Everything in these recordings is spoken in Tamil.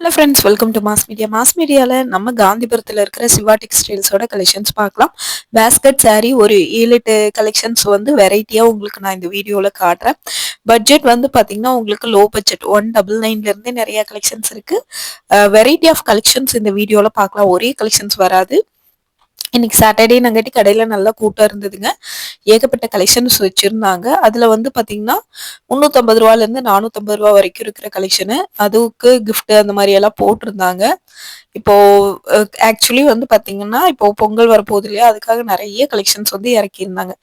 Hello friends welcome to Mass Media Mass மீடியாவில் நம்ம காந்திபுரத்தில் இருக்கிற சிவா டெக்ஸ்டைல்ஸோட கலெக்ஷன்ஸ் பார்க்கலாம். பேஸ்கட் சாரீ ஒரு ஏழு எட்டு கலெக்ஷன்ஸ் வந்து வெரைட்டியாக உங்களுக்கு நான் இந்த வீடியோவில் காட்டுறேன். பட்ஜெட் வந்து பார்த்தீங்கன்னா உங்களுக்கு லோ பட்ஜெட் ஒன் டபுள் நைன்லேருந்தே நிறைய கலெக்ஷன்ஸ் இருக்குது வெரைட்டி ஆஃப் கலெக்ஷன்ஸ் இந்த வீடியோவில் பார்க்கலாம். ஒரே கலெக்ஷன்ஸ் வராது. இன்னைக்கு சாட்டர்டே நங்காட்டி கடையில நல்லா கூட்டம் இருந்ததுங்க. ஏகப்பட்ட கலெக்ஷன்ஸ் வச்சிருந்தாங்க. அதுல வந்து பாத்தீங்கன்னா முந்நூற்றம்பது ரூபாலேருந்து நானூற்றம்பது ரூபா வரைக்கும் இருக்கிற கலெக்ஷனு அதுக்கு கிஃப்ட் அந்த மாதிரி எல்லாம் போட்டிருந்தாங்க. இப்போ ஆக்சுவலி வந்து பாத்தீங்கன்னா இப்போ பொங்கல் வரப்போகுது இல்லையா? அதுக்காக நிறைய கலெக்ஷன்ஸ் வந்து இறக்கியிருந்தாங்க.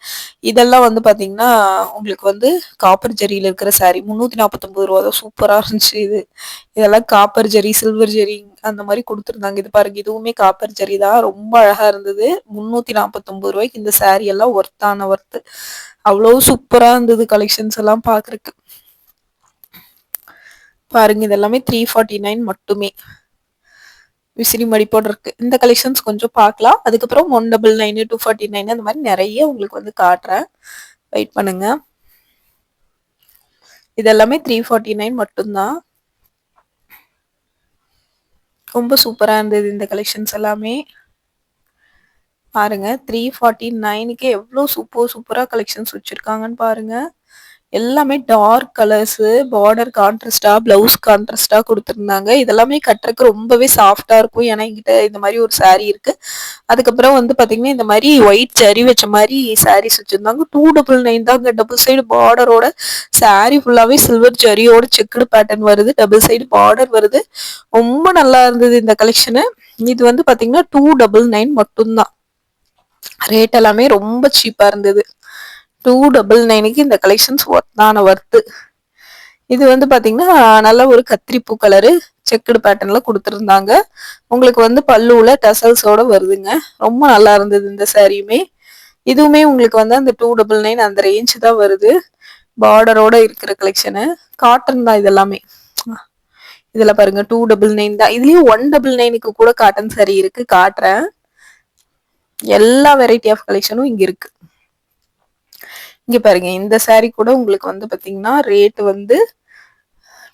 இதெல்லாம் வந்து பாத்தீங்கன்னா உங்களுக்கு வந்து காப்பர் ஜரியில இருக்கிற saree முந்நூற்றி நாற்பத்தொம்பது ரூபா தான். சூப்பராக இருந்துச்சு இது. இதெல்லாம் காப்பர் ஜரி சில்வர் ஜரி அந்த மாதிரி கொடுத்துருந்தாங்க. இது பாருங்க இதுவுமே காப்பர் ஜரி தான். ரொம்ப அழகா இருந்தது. முந்நூற்றி நாற்பத்தொன்பது ரூபாய்க்கு இந்த saree எல்லாம் ஒர்த்தான ஒர்த்து அவ்வளோ சூப்பரா இருந்தது கலெக்ஷன்ஸ் எல்லாம் பாக்குறதுக்கு பாருங்க இதெல்லாமே த்ரீ ஃபார்ட்டி நைன் மட்டுமே. விசிறி மடிப்போடு இருக்கு இந்த கலெக்ஷன்ஸ் கொஞ்சம் பார்க்கலாம். அதுக்கப்புறம் one double nine two forty nine அந்த மாதிரி நிறைய உங்களுக்கு வந்து காட்டுறேன். வெயிட் பண்ணுங்க. இதெல்லாமே த்ரீ ஃபார்ட்டி நைன் மட்டும்தான். ரொம்ப சூப்பரா இருந்தது இந்த கலெக்ஷன்ஸ் எல்லாமே. பாருங்க த்ரீ ஃபார்ட்டி நைனுக்கு எவ்வளோ சூப்பர் சூப்பரா கலெக்ஷன்ஸ் வச்சிருக்காங்கன்னு பாருங்க. எல்லாமே டார்க் கலர்ஸு பார்டர் கான்ட்ராஸ்டாக ப்ளவுஸ் கான்ட்ராஸ்டாக கொடுத்துருந்தாங்க. இதெல்லாமே கட்டுறதுக்கு ரொம்பவே சாஃப்டாக இருக்கும். ஏன்னா என்கிட்ட இந்த மாதிரி ஒரு சாரீ இருக்குது அதுக்கப்புறம் வந்து பார்த்திங்கன்னா இந்த மாதிரி ஒயிட் சரி வச்ச மாதிரி சாரீஸ் வச்சுருந்தாங்க. டூ டபுள் நைன் தாங்க. டபுள் சைடு பார்டரோட சாரீ ஃபுல்லாகவே சில்வர் ஜரியோட செக்குடு பேட்டர்ன் வருது. டபுள் சைடு பார்டர் வருது. ரொம்ப நல்லா இருந்தது இந்த கலெக்ஷனு இது வந்து பார்த்திங்கன்னா டூ டபுள் நைன் மட்டும்தான். ரேட் எல்லாமே ரொம்ப சீப்பாக இருந்தது. டூ டபுள் நைனுக்கு இந்த கலெக்ஷன்ஸ் ஒர்த்தான ஒர்த்து இது வந்து பார்த்தீங்கன்னா நல்ல ஒரு கத்திரிப்பூ கலரு செக்குடு பேட்டர்ன்ல கொடுத்துருந்தாங்க. உங்களுக்கு வந்து பல்லுவில் டசல்ஸோட வருதுங்க. ரொம்ப நல்லா இருந்தது இந்த சாரியுமே. இதுவுமே உங்களுக்கு வந்து அந்த டூ டபுள் நைன் அந்த ரேஞ்ச் தான் வருது. பார்டரோட இருக்கிற கலெக்ஷனு காட்டன் தான் இதெல்லாமே. இதில் பாருங்க டூ டபுள் நைன் தான். இதுலேயும் ஒன் டபுள் நைனுக்கு கூட காட்டன் சாரி இருக்கு காட்டுறேன். எல்லா வெரைட்டி ஆஃப் கலெக்ஷனும் இங்கே இருக்குது இங்கே பாருங்க இந்த சாரீ கூட உங்களுக்கு வந்து பார்த்தீங்கன்னா ரேட்டு வந்து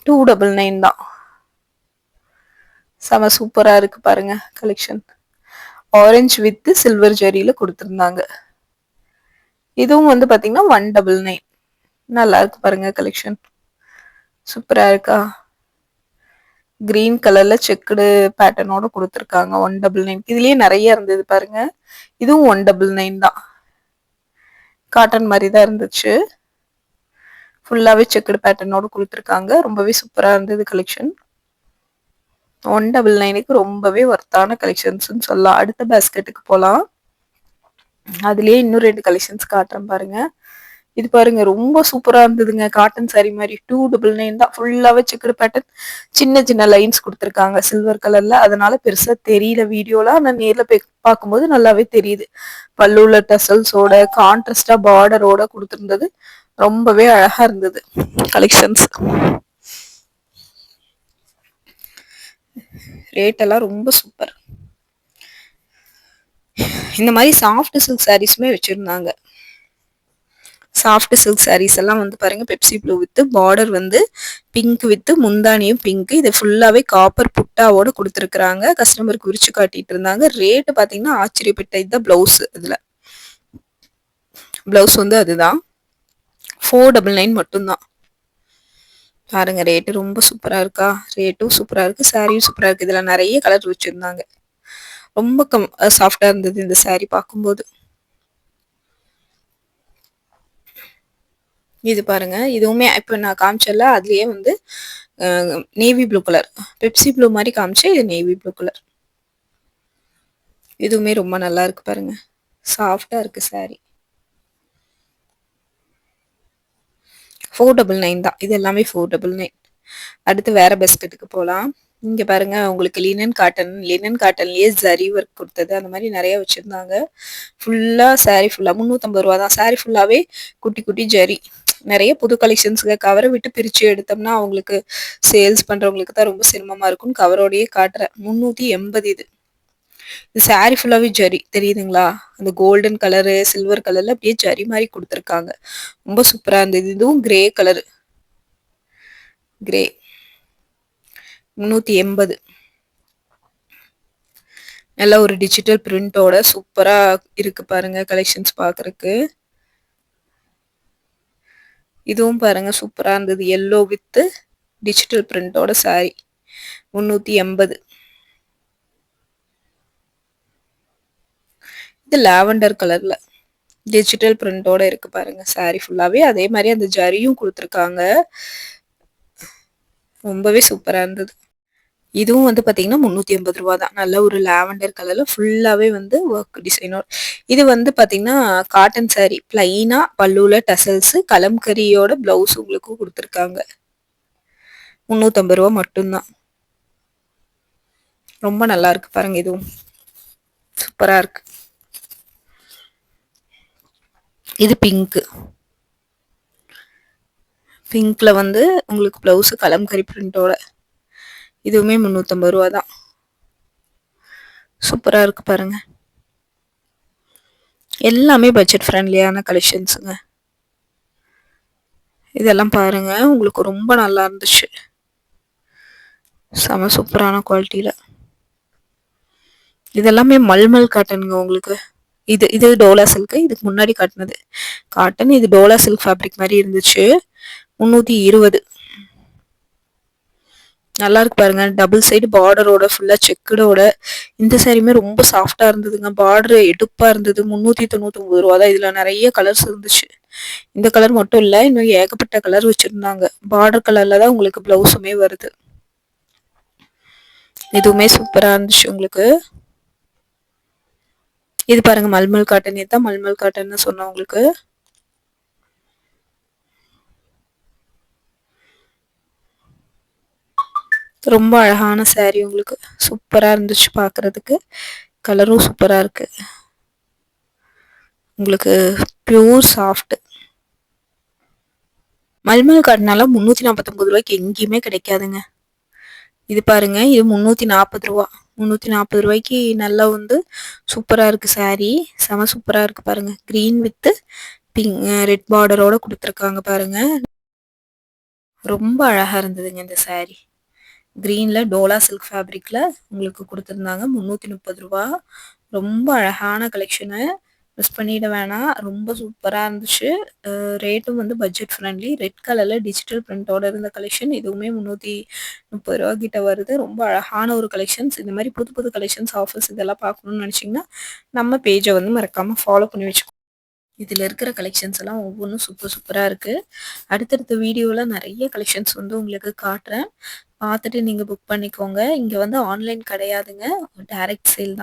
டூ டபுள் நைன் தான். செம சூப்பராக இருக்கு பாருங்க கலெக்ஷன் ஆரஞ்சு வித்து சில்வர் ஜெரியில் கொடுத்துருந்தாங்க. இதுவும் வந்து பார்த்தீங்கன்னா ஒன் டபுள் நைன் நல்லா இருக்கு பாருங்க கலெக்ஷன் சூப்பராக இருக்கா? கிரீன் கலர்ல செக்குடு பேட்டர்னோட கொடுத்துருக்காங்க ஒன் டபுள் நைன் இதுலயே நிறைய இருந்தது பாருங்க. இதுவும் ஒன் டபுள் நைன் தான். காட்டன் மாதிரி தான் இருந்துச்சு ஃபுல்லாகவே செக்குடு பேட்டர்னோடு கொடுத்துருக்காங்க. ரொம்பவே சூப்பராக இருந்தது கலெக்ஷன் ஒன் டபுள் நைனுக்கு ரொம்பவே ஒர்த்தான கலெக்ஷன்ஸ்னு சொல்லலாம். அடுத்த பேஸ்கெட்டுக்கு போகலாம் அதுலேயே இன்னும் ரெண்டு கலெக்ஷன்ஸ் காட்டுறேன் பாருங்கள் இது பாருங்க ரொம்ப சூப்பரா இருந்ததுங்க. காட்டன் சாரி மாதிரி டூ டபுள் நைன் தான். ஃபுல்லாவே செக்குடு பேட்டர்ன் சின்ன சின்ன லைன்ஸ் கொடுத்துருக்காங்க. சில்வர் கலர்ல அதனால பெருசா தெரியல வீடியோல ஆனா நேர்ல போய் பார்க்கும்போது நல்லாவே தெரியுது. பல்லுள்ள டசல்ஸோட கான்ட்ராஸ்டா பார்டரோட கொடுத்துருந்தது. ரொம்பவே அழகா இருந்தது. கலெக்ஷன்ஸ் ரேட் எல்லாம் ரொம்ப சூப்பர் இந்த மாதிரி சாஃப்ட் சில்க் சாரீஸுமே வச்சிருந்தாங்க. சாஃப்ட் சில்க் சாரீஸ் எல்லாம் வந்து பாருங்க பெப்சி ப்ளூ வித்து பார்டர் வந்து பிங்க் வித்து முந்தானியும் பிங்க் இது ஃபுல்லாகவே காப்பர் புட்டாவோட கொடுத்துருக்குறாங்க. கஸ்டமர் குறிச்சு காட்டிட்டு இருந்தாங்க. ரேட் பார்த்தீங்கன்னா ஆச்சரியப்பட்ட இதுதான் பிளவுஸ் இதில். பிளவுஸ் வந்து அதுதான். ஃபோர் டபுள் நைன் மட்டும்தான். பாருங்க ரேட்டு ரொம்ப சூப்பராக இருக்கா? ரேட்டும் சூப்பராக இருக்குது சாரியும் சூப்பராக இருக்குது இதில் நிறைய கலர் வச்சுருந்தாங்க. ரொம்ப கம் சாஃப்டாக இருந்தது இந்த saree பார்க்கும்போது. இது பாருங்க இதுவுமே இப்போ நான் காமிச்சல அதுலயே வந்து navy blue colour Pepsi blue மாதிரி காமிச்சேன் இது நேவி ப்ளூ கலர் இதுவுமே ரொம்ப நல்லா இருக்கு பாருங்க. சாஃப்டா இருக்கு சாரி ஃபோர் டபுள் நைன் தான். இது எல்லாமே ஃபோர் டபுள் நைன் அடுத்து வேற பெஸ்கெட்டுக்கு போகலாம் இங்க பாருங்க உங்களுக்கு லினன் காட்டன் லினன் காட்டன்லயே ஜரி ஒர்க் கொடுத்தது. அந்த மாதிரி நிறைய வச்சிருந்தாங்க. ஃபுல்லா saree ஃபுல்லா முந்நூற்றம்பது ரூபா தான் saree ஃபுல்லாவே குட்டி குட்டி ஜரி நிறைய புது கலெக்ஷன்ஸுக்கு கவரை விட்டு பிரித்து எடுத்தோம்னா அவங்களுக்கு சேல்ஸ் பண்ணுறவங்களுக்கு தான் ரொம்ப சிரமமாக இருக்கும்னு கவரோடையே காட்டுறேன். முந்நூற்றி எண்பது இது. இது சாரி ஃபுல்லாகவே ஜரி தெரியுதுங்களா? அந்த கோல்டன் கலரு சில்வர் கலரில் அப்படியே ஜரி மாதிரி கொடுத்துருக்காங்க. ரொம்ப சூப்பராக இருந்தது. இதுவும் கிரே கலர் கிரே முந்நூற்றி எண்பது. நல்ல ஒரு டிஜிட்டல் பிரிண்டோட சூப்பராக இருக்குது பாருங்கள் கலெக்ஷன்ஸ் பார்க்குறக்கு இதுவும் பாருங்கள் சூப்பராக இருந்தது. எல்லோ வித்து டிஜிட்டல் பிரிண்டோட சாரி முந்நூற்றி எண்பது. இது லாவெண்டர் கலரில் டிஜிட்டல் பிரிண்டோட இருக்கு பாருங்க சாரி ஃபுல்லாகவே அதே மாதிரி அந்த ஜரியும் கொடுத்துருக்காங்க. ரொம்பவே சூப்பராக இருந்தது. இதுவும் வந்து பார்த்தீங்கன்னா முந்நூற்றி ஐம்பது ரூபா தான் நல்ல ஒரு லாவெண்டர் கலரில் ஃபுல்லாகவே வந்து ஒர்க் டிசைனோட இது வந்து பார்த்தீங்கன்னா காட்டன் சாரீ பிளைனாக பல்லுவில் டசல்ஸு கலம்கரியோட ப்ளவுஸ் உங்களுக்கும் கொடுத்துருக்காங்க. முந்நூற்றம்பது ரூபா மட்டும்தான். ரொம்ப நல்லா இருக்கு பாருங்க இதுவும். சூப்பராக இருக்கு. இது பிங்க்கு பிங்க்ல வந்து உங்களுக்கு ப்ளவுஸு கலம்கரி பிரிண்டோட இதுவுமே முந்நூற்றம்பது ரூபா தான் சூப்பராக இருக்குது பாருங்கள் எல்லாமே பட்ஜெட் ஃப்ரெண்ட்லியான கலெக்ஷன்ஸுங்க இதெல்லாம் பாருங்கள் உங்களுக்கு ரொம்ப நல்லா இருந்துச்சு. செம சூப்பரான குவாலிட்டியில் இதெல்லாமே மல்மல் காட்டனுங்க உங்களுக்கு. இது இது டோலா சில்க்கு இதுக்கு முன்னாடி காட்டினது. காட்டன் இது டோலா சில்க் ஃபேப்ரிக் மாதிரி இருந்துச்சு. முந்நூற்றி இருபது. நல்லா இருக்கு பாருங்க. டபுள் சைடு பார்டரோட ஃபுல்லா செக்குடோட இந்த சாரியுமே ரொம்ப சாஃப்டா இருந்ததுங்க. பார்டர் எடுப்பா இருந்தது. முன்னூத்தி தொண்ணூத்தி ஒன்பது ரூபா தான் இதுல நிறைய கலர்ஸ் இருந்துச்சு. இந்த கலர் மட்டும் இல்ல இன்னும் ஏகப்பட்ட கலர் வச்சிருந்தாங்க. பார்டர் கலர்ல தான் உங்களுக்கு பிளவுஸுமே வருது. இதுவுமே சூப்பரா இருந்துச்சு உங்களுக்கு. இது பாருங்க மல்மல் காட்டன் தான் மல்மல் காட்டன் சொன்னேன் உங்களுக்கு. ரொம்ப அழகான சாரீ உங்களுக்கு. சூப்பராக இருந்துச்சு பார்க்குறதுக்கு கலரும் சூப்பராக இருக்குது உங்களுக்கு பியூர் சாஃப்ட் மல்மல் காட்டினால முந்நூற்றி நாற்பத்தொம்பது ரூபாய்க்கு எங்கேயுமே கிடைக்காதுங்க. இது பாருங்க இது முந்நூற்றி நாற்பது ரூபா. முந்நூற்றி நாற்பது ரூபாய்க்கு நல்லா வந்து சூப்பராக இருக்குது சாரீ செம சூப்பராக இருக்குது பாருங்கள் க்ரீன் வித்து பிங்க் ரெட் பார்டரோட கொடுத்துருக்காங்க பாருங்கள் ரொம்ப அழகாக இருந்ததுங்க இந்த சாரீ க்ரீனில் டோலா சில்க் ஃபேப்ரிக்கில் உங்களுக்கு கொடுத்துருந்தாங்க. முந்நூற்றி முப்பது ரூபா. ரொம்ப அழகான கலெக்ஷனு மிஸ் பண்ணிட வேணாம். ரொம்ப சூப்பராக இருந்துச்சு. ரேட்டும் வந்து பட்ஜெட் ஃப்ரெண்ட்லி ரெட் கலரில் டிஜிட்டல் பிரிண்டோட இருந்த கலெக்ஷன் இதுவுமே முந்நூற்றி முப்பது ரூபா கிட்ட வருது. ரொம்ப அழகான ஒரு கலெக்ஷன்ஸ் இந்த மாதிரி புது புது கலெக்ஷன்ஸ் ஆஃபர்ஸ் இதெல்லாம் பார்க்கணுன்னு நினச்சிங்கன்னா நம்ம பேஜை வந்து மறக்காமல் ஃபாலோ பண்ணி வச்சுக்கோ. இதில் இருக்கிற கலெக்ஷன்ஸ் எல்லாம் ஒவ்வொன்றும் சூப்பர் சூப்பராக இருக்குது அடுத்தடுத்த வீடியோவில் நிறைய கலெக்ஷன்ஸ் வந்து உங்களுக்கு காட்டுறேன். பார்த்துட்டு நீங்கள் புக் பண்ணிக்கோங்க. இங்கே வந்து ஆன்லைன் கிடையாதுங்க. டேரக்ட் சேல் தான்.